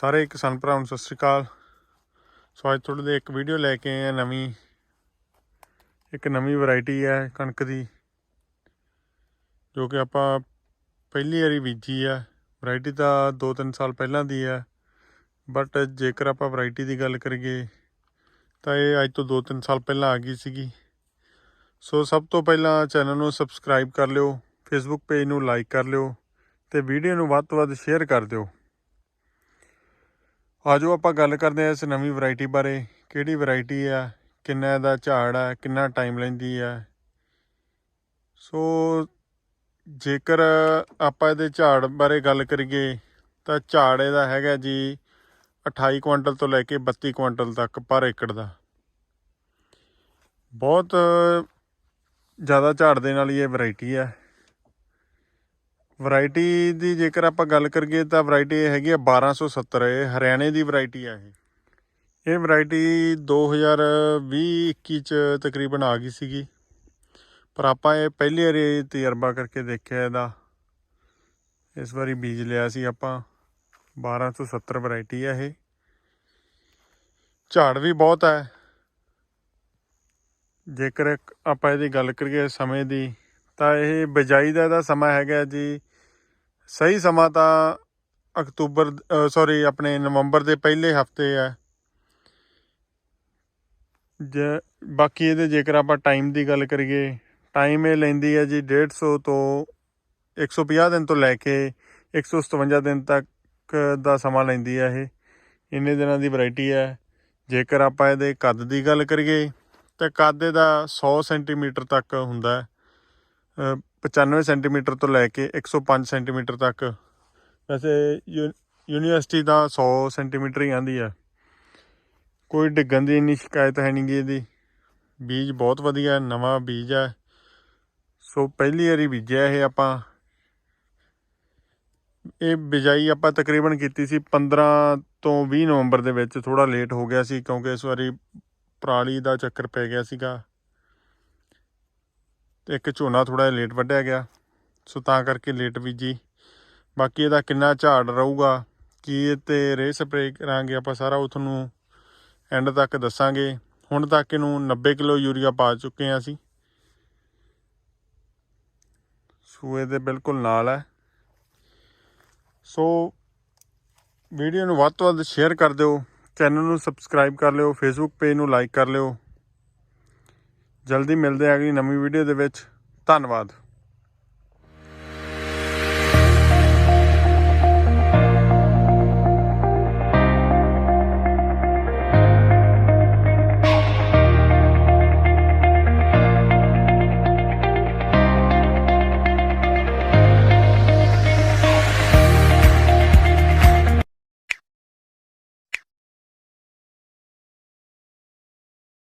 ਸਾਰੇ ਕਿਸਾਨ ਭਰਾਵਾਂ ਨੂੰ ਸਤਿ ਸ਼੍ਰੀ ਅਕਾਲ। ਸੋ ਅੱਜ ਤੁਹਾਡੇ ਲਈ ਇੱਕ ਵੀਡੀਓ ਲੈ ਕੇ ਆਏ ਆ ਨਵੀਂ, ਇੱਕ ਨਵੀਂ ਵੈਰਾਈਟੀ ਹੈ ਕਣਕ ਦੀ, ਜੋ ਕਿ ਆਪਾਂ ਪਹਿਲੀ ਵਾਰੀ ਬੀਜੀ ਆ। ਵੈਰਾਈਟੀ ਤਾਂ 2-3 ਸਾਲ ਪਹਿਲਾਂ ਦੀ ਹੈ ਬਟ ਜੇਕਰ ਆਪਾਂ ਵੈਰਾਈਟੀ ਦੀ ਗੱਲ ਕਰੀਏ, ਤਾਂ ਇਹ ਅੱਜ ਤੋਂ 2-3 ਸਾਲ ਪਹਿਲਾਂ ਆ ਗਈ ਸੀਗੀ। ਸੋ ਸਭ ਤੋਂ ਪਹਿਲਾਂ ਚੈਨਲ ਨੂੰ ਸਬਸਕ੍ਰਾਈਬ ਕਰ ਲਿਓ ਫੇਸਬੁੱਕ ਪੇਜ ਨੂੰ ਲਾਈਕ ਕਰ ਲਿਓ, ਤੇ ਵੀਡੀਓ ਨੂੰ ਵੱਧ ਤੋਂ ਵੱਧ ਸ਼ੇਅਰ ਕਰ ਦਿਓ। ਆਜੋ ਆਪਾਂ ਗੱਲ ਕਰਦੇ ਹਾਂ ਇਸ ਨਵੀਂ ਵੈਰਾਈਟੀ ਬਾਰੇ। ਕਿਹੜੀ ਵੈਰਾਈਟੀ ਆ, ਕਿੰਨਾ ਇਹਦਾ ਝਾੜ ਆ, ਕਿੰਨਾ ਟਾਈਮ ਲੈਂਦੀ ਆ। ਸੋ ਜੇਕਰ ਆਪਾਂ ਇਹਦੇ ਝਾੜ ਬਾਰੇ ਗੱਲ ਕਰੀਏ, ਤਾਂ ਝਾੜ ਇਹਦਾ ਹੈਗਾ ਜੀ 28 ਕੁਇੰਟਲ ਤੋਂ ਲੈ ਕੇ 32 ਕੁਇੰਟਲ ਤੱਕ ਪਰ ਏਕੜ ਦਾ। ਬਹੁਤ ਜ਼ਿਆਦਾ ਝਾੜ ਦੇਣ ਵਾਲੀ ਇਹ ਵੈਰਾਈਟੀ ਹੈ ਵੈਰਾਈਟੀ ਦੀ ਜੇਕਰ ਆਪਾਂ ਗੱਲ ਕਰੀਏ ਤਾਂ ਵੈਰਾਈਟੀ ਇਹ ਹੈਗੀ ਆ 1270 ਇਹ ਹਰਿਆਣੇ ਦੀ ਵੈਰਾਈਟੀ ਆ ਇਹ। ਇਹ ਵੈਰਾਈਟੀ 2020-21 ਚ ਤਕਰੀਬਨ ਆ ਗਈ ਸੀਗੀ। ਪਰ ਆਪਾਂ ਇਹ ਪਹਿਲੀ ਵਾਰੀ ਤਜਰਬਾ ਕਰਕੇ ਦੇਖਿਆ ਇਹਦਾ। ਇਸ ਵਾਰੀ ਬੀਜ ਲਿਆ ਸੀ ਆਪਾਂ। 1270 ਵੈਰਾਈਟੀ ਆ ਇਹ। ਝਾੜ ਵੀ ਬਹੁਤ ਹੈ ਜੇਕਰ ਆਪਾਂ ਇਹਦੀ ਗੱਲ ਕਰੀਏ ਸਮੇਂ ਦੀ, ਤਾਂ ਇਹ ਬਿਜਾਈ ਦਾ ਇਹਦਾ ਸਮਾਂ ਹੈਗਾ ਜੀ ਸਹੀ ਸਮਾਂ ਤਾਂ ਅਕਤੂਬਰ ਸੌਰੀ ਆਪਣੇ ਨਵੰਬਰ ਦੇ ਪਹਿਲੇ ਹਫ਼ਤੇ ਹੈ। ਜੇ ਬਾਕੀ ਇਹਦੇ ਜੇਕਰ ਆਪਾਂ ਟਾਈਮ ਦੀ ਗੱਲ ਕਰੀਏ ਟਾਈਮ ਇਹ ਲੈਂਦੀ ਹੈ ਜੀ 150 ਤੋਂ 150 ਦਿਨ ਤੋਂ ਲੈ ਕੇ 157 ਦਿਨ ਤੱਕ ਦਾ ਸਮਾਂ ਲੈਂਦੀ ਹੈ ਇਹ। ਇੰਨੇ ਦਿਨਾਂ ਦੀ ਵੈਰਾਈਟੀ ਹੈ। ਜੇਕਰ ਆਪਾਂ ਇਹਦੇ ਕੱਦ ਦੀ ਗੱਲ ਕਰੀਏ, ਤਾਂ ਕੱਦ ਇਹਦਾ 100 ਸੈਂਟੀਮੀਟਰ ਤੱਕ ਹੁੰਦਾ ਹੈ। 95 ਸੈਂਟੀਮੀਟਰ ਤੋਂ ਲੈ ਕੇ 105 ਸੈਂਟੀਮੀਟਰ ਤੱਕ। ਵੈਸੇ ਯੂ- ਯੂਨੀਵਰਸਿਟੀ ਦਾ 100 ਸੈਂਟੀਮੀਟਰ ਹੀ ਆਂਦੀ ਹੈ ਕੋਈ ਡਿੱਗਣ ਦੀ ਇੰਨੀ ਸ਼ਿਕਾਇਤ ਹੈ ਨਹੀਂ ਗੀ ਇਹਦੀ। ਬੀਜ ਬਹੁਤ ਵਧੀਆ, ਨਵਾਂ ਬੀਜ ਹੈ ਸੋ ਪਹਿਲੀ ਵਾਰੀ ਬੀਜਿਆ ਇਹ ਆਪਾਂ। ਇਹ ਬਿਜਾਈ ਆਪਾਂ ਤਕਰੀਬਨ ਕੀਤੀ ਸੀ 15 ਤੋਂ 20 ਨਵੰਬਰ ਦੇ ਵਿੱਚ। ਥੋੜਾ ਲੇਟ ਹੋ ਗਿਆ ਸੀ ਕਿਉਂਕਿ ਇਸ ਵਾਰੀ ਪਰਾਲੀ ਦਾ ਚੱਕਰ ਪੈ ਗਿਆ ਸੀਗਾ। ਤੇ ਇੱਕ ਝੋਨਾ ਥੋੜਾ ਜਿਹਾ ਲੇਟ ਵੱਢਿਆ ਗਿਆ, ਸੋ ਤਾਂ ਕਰਕੇ ਲੇਟ ਬੀਜੀ। ਬਾਕੀ ਇਹਦਾ ਕਿੰਨਾ ਝਾੜ ਰਹੂਗਾ, ਕੀ ਇਹ ਤੇ ਰੇ ਸਪਰੇ ਕਰਾਂਗੇ ਆਪਾਂ ਸਾਰਾ, ਉਹ ਤੁਹਾਨੂੰ ਐਂਡ ਤੱਕ ਦੱਸਾਂਗੇ। ਹੁਣ ਤੱਕ ਇਹਨੂੰ 90 ਕਿਲੋ ਯੂਰੀਆ ਪਾ ਚੁੱਕੇ ਹਾਂ ਅਸੀਂ। ਸੂਏ ਦੇ ਬਿਲਕੁਲ ਨਾਲ ਹੈ। ਸੋ ਵੀਡੀਓ ਨੂੰ ਵੱਧ ਤੋਂ ਵੱਧ ਸ਼ੇਅਰ ਕਰ ਦਿਓ, ਚੈਨਲ ਨੂੰ ਸਬਸਕ੍ਰਾਈਬ ਕਰ ਲਿਓ ਫੇਸਬੁੱਕ ਪੇਜ ਨੂੰ ਲਾਈਕ ਕਰ ਲਿਓ। ਜਲਦੀ ਮਿਲਦੇ ਆ ਅਗਲੀ ਨਵੀਂ ਵੀਡੀਓ ਦੇ ਵਿੱਚ। ਧੰਨਵਾਦ।